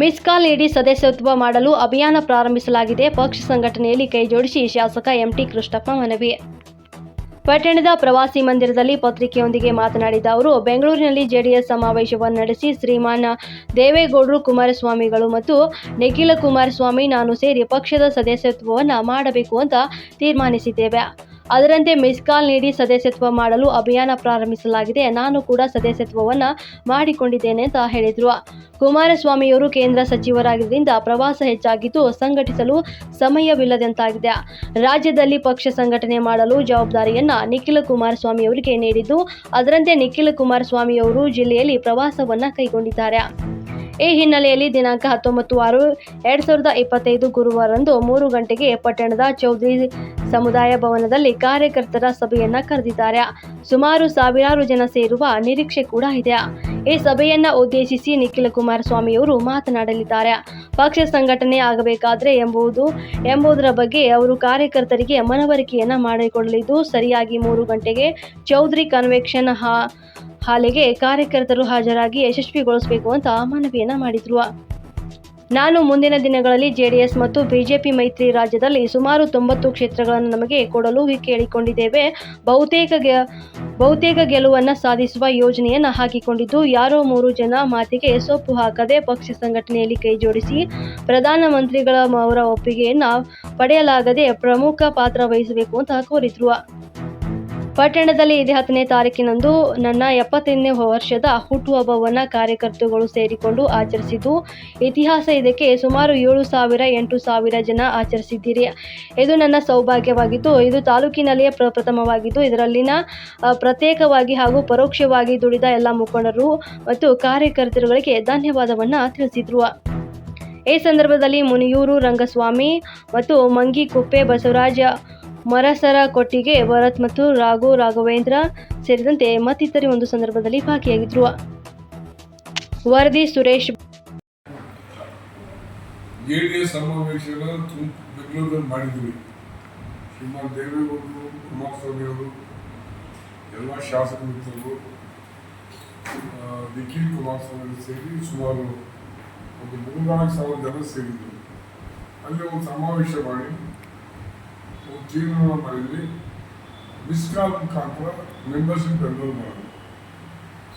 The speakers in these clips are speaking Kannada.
ಮಿಸ್ ಕಾಲ್ ನೀಡಿ ಸದಸ್ಯತ್ವ ಮಾಡಲು ಅಭಿಯಾನ ಪ್ರಾರಂಭಿಸಲಾಗಿದೆ. ಪಕ್ಷ ಸಂಘಟನೆಯಲ್ಲಿ ಕೈಜೋಡಿಸಿ ಶಾಸಕ ಎಂಟಿ ಕೃಷ್ಣಪ್ಪ ಮನವಿ. ಪಟ್ಟಣದ ಪ್ರವಾಸಿ ಮಂದಿರದಲ್ಲಿ ಪತ್ರಿಕೆಯೊಂದಿಗೆ ಮಾತನಾಡಿದ ಅವರು, ಬೆಂಗಳೂರಿನಲ್ಲಿ ಜೆಡಿಎಸ್ ಸಮಾವೇಶವನ್ನು ನಡೆಸಿ ಶ್ರೀಮಾನ ದೇವೇಗೌಡರು, ಕುಮಾರಸ್ವಾಮಿಗಳು ಮತ್ತು ನಿಖಿಲ ಕುಮಾರಸ್ವಾಮಿ ನಾನು ಸೇರಿ ಪಕ್ಷದ ಸದಸ್ಯತ್ವವನ್ನು ಮಾಡಬೇಕು ಅಂತ ತೀರ್ಮಾನಿಸಿದ್ದೇವೆ. ಅದರಂತೆ ಮಿಸ್ ಕಾಲ್ ನೀಡಿ ಸದಸ್ಯತ್ವ ಮಾಡಲು ಅಭಿಯಾನ ಪ್ರಾರಂಭಿಸಲಾಗಿದೆ. ನಾನು ಕೂಡ ಸದಸ್ಯತ್ವವನ್ನು ಮಾಡಿಕೊಂಡಿದ್ದೇನೆ ಅಂತ ಹೇಳಿದರು. ಕುಮಾರಸ್ವಾಮಿಯವರು ಕೇಂದ್ರ ಸಚಿವರಾಗಿದ್ದರಿಂದ ಪ್ರವಾಸ ಹೆಚ್ಚಾಗಿದ್ದು ಸಂಘಟಿಸಲು ಸಮಯವಿಲ್ಲದಂತಾಗಿದೆ. ರಾಜ್ಯದಲ್ಲಿ ಪಕ್ಷ ಸಂಘಟನೆ ಮಾಡಲು ಜವಾಬ್ದಾರಿಯನ್ನು ನಿಖಿಲ ಕುಮಾರಸ್ವಾಮಿ ಅವರಿಗೆ ನೀಡಿದ್ದು, ಅದರಂತೆ ನಿಖಿಲ ಕುಮಾರಸ್ವಾಮಿಯವರು ಜಿಲ್ಲೆಯಲ್ಲಿ ಪ್ರವಾಸವನ್ನ ಕೈಗೊಂಡಿದ್ದಾರೆ. ಈ ಹಿನ್ನೆಲೆಯಲ್ಲಿ ದಿನಾಂಕ ಹತ್ತೊಂಬತ್ತು ಆರು ಎರಡ್ ಸಾವಿರದ ಇಪ್ಪತ್ತೈದು ಗುರುವಾರಂದು ಮೂರು ಗಂಟೆಗೆ ಪಟ್ಟಣದ ಚೌಧರಿ ಸಮುದಾಯ ಭವನದಲ್ಲಿ ಕಾರ್ಯಕರ್ತರ ಸಭೆಯನ್ನ ಕರೆದಿದ್ದಾರೆ. ಸುಮಾರು ಸಾವಿರಾರು ಜನ ಸೇರುವ ನಿರೀಕ್ಷೆ ಕೂಡ ಇದೆ. ಈ ಸಭೆಯನ್ನ ಉದ್ದೇಶಿಸಿ ನಿಖಿಲ ಕುಮಾರಸ್ವಾಮಿಯವರು ಮಾತನಾಡಲಿದ್ದಾರೆ. ಪಕ್ಷ ಸಂಘಟನೆ ಆಗಬೇಕಾದ್ರೆ ಎಂಬುದು, ಎಂಬುದರ ಬಗ್ಗೆ ಅವರು ಕಾರ್ಯಕರ್ತರಿಗೆ ಮನವರಿಕೆಯನ್ನ ಮಾಡಿಕೊಡಲಿದ್ದು ಸರಿಯಾಗಿ ಮೂರು ಗಂಟೆಗೆ ಚೌಧರಿ ಕನ್ವೆಕ್ಷನ್ ಹಾ ಹಾಲಿಗೆ ಕಾರ್ಯಕರ್ತರು ಹಾಜರಾಗಿ ಯಶಸ್ವಿಗೊಳಿಸಬೇಕು ಅಂತ ಮನವಿಯನ್ನ ಮಾಡಿದ್ರು. ನಾನು ಮುಂದಿನ ದಿನಗಳಲ್ಲಿ ಜೆಡಿಎಸ್ ಮತ್ತು ಬಿಜೆಪಿ ಮೈತ್ರಿ ರಾಜ್ಯದಲ್ಲಿ ಸುಮಾರು ತೊಂಬತ್ತು ಕ್ಷೇತ್ರಗಳನ್ನು ನಮಗೆ ಕೊಡಲು ಕೇಳಿಕೊಂಡಿದ್ದೇವೆ. ಬಹುತೇಕ ಬಹುತೇಕ ಗೆಲುವನ್ನು ಸಾಧಿಸುವ ಯೋಜನೆಯನ್ನು ಹಾಕಿಕೊಂಡಿದ್ದು ಯಾರೋ ಮೂರು ಜನ ಮಾತಿಗೆ ಸೊಪ್ಪು ಹಾಕದೆ ಪಕ್ಷ ಸಂಘಟನೆಯಲ್ಲಿ ಕೈಜೋಡಿಸಿ ಪ್ರಧಾನಮಂತ್ರಿಗಳ ಅವರ ಒಪ್ಪಿಗೆಯನ್ನು ಪಡೆಯಲಾಗದೆ ಪ್ರಮುಖ ಪಾತ್ರ ವಹಿಸಬೇಕು ಅಂತ ಕೋರಿದ್ರು. ಪಟ್ಟಣದಲ್ಲಿ ಇದೇ ಹತ್ತನೇ ತಾರೀಕಿನಂದು ನನ್ನ ಎಪ್ಪತ್ತೈದನೇ ವರ್ಷದ ಹುಟ್ಟುಹಬ್ಬವನ್ನು ಕಾರ್ಯಕರ್ತರುಗಳು ಸೇರಿಕೊಂಡು ಆಚರಿಸಿದ್ದು. ಇತಿಹಾಸ ಇದಕ್ಕೆ ಸುಮಾರು ಏಳು ಸಾವಿರ, ಎಂಟು ಸಾವಿರ ಜನ ಆಚರಿಸಿದ್ದೀರಿ. ಇದು ನನ್ನ ಸೌಭಾಗ್ಯವಾಗಿದ್ದು, ಇದು ತಾಲೂಕಿನಲ್ಲಿಯೇ ಪ್ರಪ್ರಥಮವಾಗಿದ್ದು ಇದರಲ್ಲಿನ ಪ್ರತ್ಯೇಕವಾಗಿ ಹಾಗೂ ಪರೋಕ್ಷವಾಗಿ ದುಡಿದ ಎಲ್ಲ ಮುಖಂಡರು ಮತ್ತು ಕಾರ್ಯಕರ್ತರುಗಳಿಗೆ ಧನ್ಯವಾದವನ್ನು ತಿಳಿಸಿದ್ರು. ಈ ಸಂದರ್ಭದಲ್ಲಿ ಮುನಿಯೂರು ರಂಗಸ್ವಾಮಿ ಮತ್ತು ಮಂಗಿಕುಪ್ಪೆ ಬಸವರಾಜ ಮರಸರ ಕೊಟ್ಟಿಗೆ, ಭರತ್ ಮತ್ತು ರಾಘು ರಾಘವೇಂದ್ರ ಸೇರಿದಂತೆ ಮತ್ತಿತರೆ ಒಂದು ಸಂದರ್ಭದಲ್ಲಿ ಭಾಗಿಯಾಗಿದ್ರು. ವರದಿ ಸುರೇಶ್. ಸಮಾವೇಶನ ಬೆಂಗಳೂರಲ್ಲಿ ಮಾಡಿದ್ವಿ. ಶ್ರೀಮಾನ್ ದೇವೇಗೌಡರು, ಕುಮಾರಸ್ವಾಮಿ ಅವರು, ಎಲ್ಲ ಶಾಸಕ ಮಿತ್ರರು ನಿಖಿಲ್ ಕುಮಾರಸ್ವಾಮಿ ಸೇರಿ ಸುಮಾರು ಒಂದು ಮೂರ್ನಾಲ್ಕು ಸಾವಿರ ಜನ ಸೇರಿದ್ರು. ಅಲ್ಲಿ ಒಂದು ಸಮಾವೇಶ ಮಾಡಿ ತೀರ್ಮಾನ ಮಾಡಿದ್ವಿ ಮಿಸ್ ಕಾಲ್ ಮುಖಾಂತರ ಮೆಂಬರ್ಶಿಪ್ ಎನ್ರೋಲ್ ಮಾಡೋದು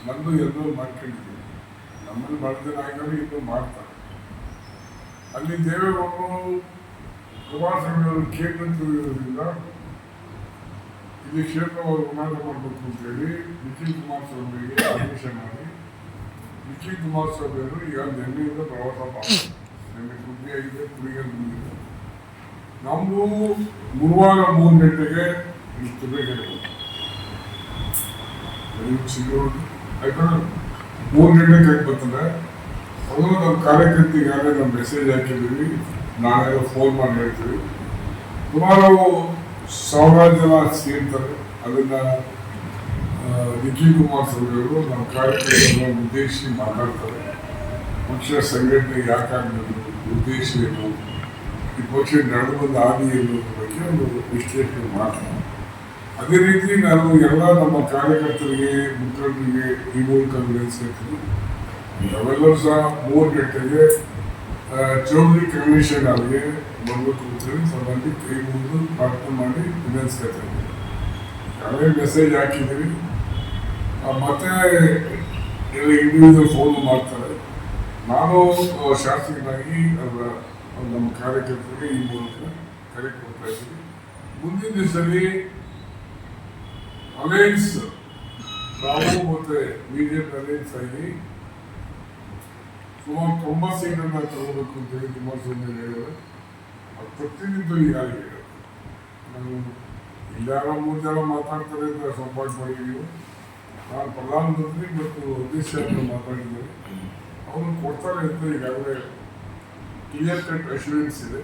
ನಂದು ಎನ್ರೋಲ್ ಮಾಡ್ಕೊಂಡಿದ್ದೀವಿ ನಮ್ಮಲ್ಲಿ ಮಾಡಿದ ನಾಯಕರು ಇನ್ನೂ ಮಾಡ್ತಾರೆ. ಅಲ್ಲಿ ದೇವೇಗೌಡರು ಕುಮಾರಸ್ವಾಮಿ ಅವರು ಕೇಂದ್ರದಿಂದ ಇಲ್ಲಿ ಕ್ಷೇತ್ರವಾಗಿ ಉನ್ನಾತ ಮಾಡಬೇಕು ಅಂತೇಳಿ ನಿಖಿಲ್ ಕುಮಾರಸ್ವಾಮಿಗೆ ಆದೇಶ ಮಾಡಿ, ನಿಖಿಲ್ ಕುಮಾರ್ ಅವರು ಈಗ ನಿನ್ನೆಯಿಂದ ಪ್ರವಾಸ ಮಾಡ್ತಾರೆ ನಿನ್ನೆ ಕುದ್ದಿ ಆಗಿದೆ ಕುಡಿಗೆ ನಮ್ಮದು ಗುರುವಾರ ಮೂರು ಗಂಟೆಗೆ ಇಷ್ಟು ಯಾಕಂದ್ರೆ ಮೂರು ಗಂಟೆಗೆ ಕೈ ಬರ್ತದೆ. ಅದು ನಮ್ಮ ಕಾರ್ಯಕರ್ತಿಗಾಗಲೇ ನಮ್ಮ ಮೆಸೇಜ್ ಹಾಕಿದ್ದೀವಿ ನಾಳೆ ಫೋನ್ ಮಾಡಿ ಹೇಳ್ತೀವಿ. ಸುಮಾರು ಸಾವಿರಾರು ಜನ ಸೇರ್ತಾರೆ. ಅದನ್ನ ನಿಖಿಲ್ ಕುಮಾರ್ ಅವರು ನಮ್ಮ ಕಾರ್ಯಕರ್ತರನ್ನ ಉದ್ದೇಶಿಸಿ ಮಾತಾಡ್ತಾರೆ. ಪಕ್ಷ ಸಂಘಟನೆ ಯಾಕಾಗಬೇಕು, ಉದ್ದೇಶ ಏನು? ಈ ಪಕ್ಷ ನಡೆದು ಬಂದ ಹಾದಿ ಏನು ಬಗ್ಗೆ ಒಂದು ವಿಶ್ಲೇಷಣೆ ಮಾಡ್ತಾರೆ ಅದೇ ರೀತಿ ನಾನು ಎಲ್ಲ ನಮ್ಮ ಕಾರ್ಯಕರ್ತರಿಗೆ ಮುಖಂಡರಿಗೆ ಈ ಮೂಲಕ ವಿನಂತಿಸ್ತೀನಿ ನಾವೆಲ್ಲರೂ ಸಹ ಮೂರು ಗಂಟೆಗೆ ಚೌಧರಿ ಕಮಿಷನ್ ಅವರಿಗೆ ಬರಬೇಕು ಅಂತೇಳಿ ಸಂಬಂಧಿ ಕೈ ಮುಗಿದು ಪ್ರಾರ್ಥನೆ ಮಾಡಿ ವಿನಂತಿಸ್ಕೊಳ್ತೀನಿ ಯಾವೇ ಮೆಸೇಜ್ ಹಾಕಿದ್ದೀವಿ. ಆ, ಮತ್ತೆ ಎಲ್ಲ ಇಂಡಿವಿಜುವಲ್ ಫೋನ್ ಮಾಡ್ತಾರೆ. ನಾನು ಶಾಸಕನಾಗಿ ಅವರ ನಮ್ಮ ಕಾರ್ಯಕರ್ತರಿಗೆ ಈ ಮೂಲಕ ಕರೆ ಕೊಡ್ತಾ ಇದ್ದೀವಿ. ಮುಂದಿನ ದಿವಸದಲ್ಲಿ ಅಲೈನ್ಸ್ ನಾವು ಮತ್ತೆ ಬಿಜೆಪಿ ಅಲೈನ್ಸ್ ಆಗಿ ಸುಮಾರು ತೊಂಬತ್ತು ಸೀಟನ್ನು ತಗೋಬೇಕು ಅಂತೇಳಿ ಕುಮಾರಸ್ವಾಮಿ ಹೇಳಿದ್ದಾರೆ. ಅದು ಪ್ರತಿನಿತ್ಯ ಯಾರಿಗೆ ಹೇಳಿದ್ರು ನಾನು ಇಲ್ಲಾರ ಮೂರು ಜನ ಮಾತಾಡ್ತಾರೆ ಅಂತ ಸಪೋರ್ಟ್ ಮಾಡಿದ್ದೀವಿ ನಾನು ಪ್ರಧಾನಮಂತ್ರಿ ಮತ್ತು ಅಧ್ಯಕ್ಷ ಮಾತಾಡಿದ್ದೇನೆ. ಅವರು ಕೊಡ್ತಾರೆ ಅಂತ ಈಗಾಗಲೇ ಕ್ಲಿಯರ್ ಕಟ್ ಅಶ್ಯೂರೆನ್ಸ್ ಇದೆ.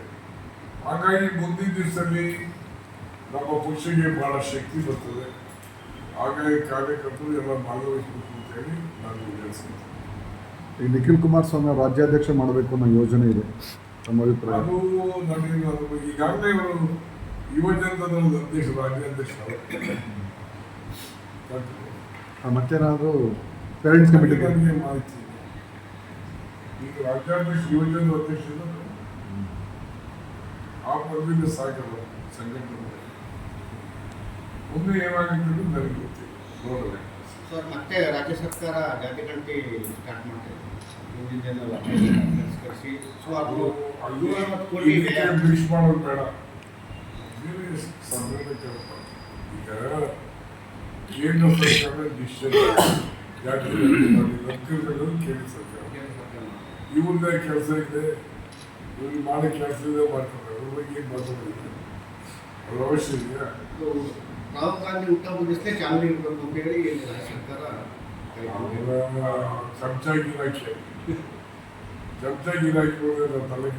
ಹಾಗಾಗಿ ಮುಂದಿನ ದಿವಸದಲ್ಲಿ ನಮ್ಮ ಪಕ್ಷಕ್ಕೆ ಬಹಳ ಶಕ್ತಿ ಬರ್ತದೆ. ಹಾಗಾಗಿ ಕಾರ್ಯಕರ್ತರು ಎಲ್ಲ ಭಾಗವಹಿಸಬೇಕು ಅಂತ ಹೇಳಿ ನಾನು ಈ ನಿಖಿಲ್ ಕುಮಾರಸ್ವಾಮಿ ರಾಜ್ಯಾಧ್ಯಕ್ಷ ಮಾಡಬೇಕು ಅನ್ನೋ ಯೋಜನೆ ಇದೆ ನಮ್ಮ ಅಭಿಪ್ರಾಯ? ಅದು ನನಗೆ ಅದು ಈಗಾಗಲೇ ಇವರು ಯುವ ಜನತಾದಳ ಅಧ್ಯಕ್ಷ ರಾಜ್ಯಾಧ್ಯಕ್ಷ ಮತ್ತೇನಾದರೂ ಪೇರೆಂಟ್ಸ್ ನನಗೆ ಮಾಹಿತಿ. ಈಗ ರಾಜ್ಯಾಧ್ಯಕ್ಷ ಯೋಜನೆ ಅಧ್ಯಕ್ಷ ಇದ್ದಾರೆ. ಆ ಪದವಿನ ಸಾಕಲ್ಲ ಸಂಘಟನೆ ಮುಂದೆ ಏನಾಗುತ್ತೆ ನನಗೆ ಗೊತ್ತಿಲ್ಲ ಸರ್ ಮತ್ತೆ ರಾಜ್ಯ ಸರ್ಕಾರ ಜಾತಿ ಗಂಟೆ ಸ್ಟಾರ್ಟ್ ಮಾಡ್ತಿದೆ ಬ್ರಿಡ್ಜ್ ಮಾಡೋದು ಬೇಡ. ಸಂಘಟನೆ ಈಗ ಕೇಂದ್ರ ಸರ್ಕಾರ ಡಿಸಿಷನ್ ಯಾಕೆ ನಂಬಿರೋದು ಕೇಂದ್ರ ಸರ್ಕಾರ ಇವ್ರದ್ದೇ ಕೆಲಸ ಇದೆ ಇವ್ರಿಗೆ ಮಾಡೋ ಕೆಲಸ ಇದೆ ಮಾಡ್ತಾರೆ ಅವ್ರ ಬಗ್ಗೆ ಏನು ಮಾತಾಡೋದಿಲ್ಲ ಅವ್ರ ಅವಶ್ಯ ಇದೆಯಾ ರಾಹುಲ್ ಗಾಂಧಿ ಹುಟ್ಟಹಬ್ಬದ ದಿವಸನೇ ಚಾಲನೆ ಇರಬೇಕು ಅಂತ ಹೇಳಿ ಸರ್ಕಾರ ಚಮಚ ಗಿರಾಕಿ ಚಮಚ ತಲೆ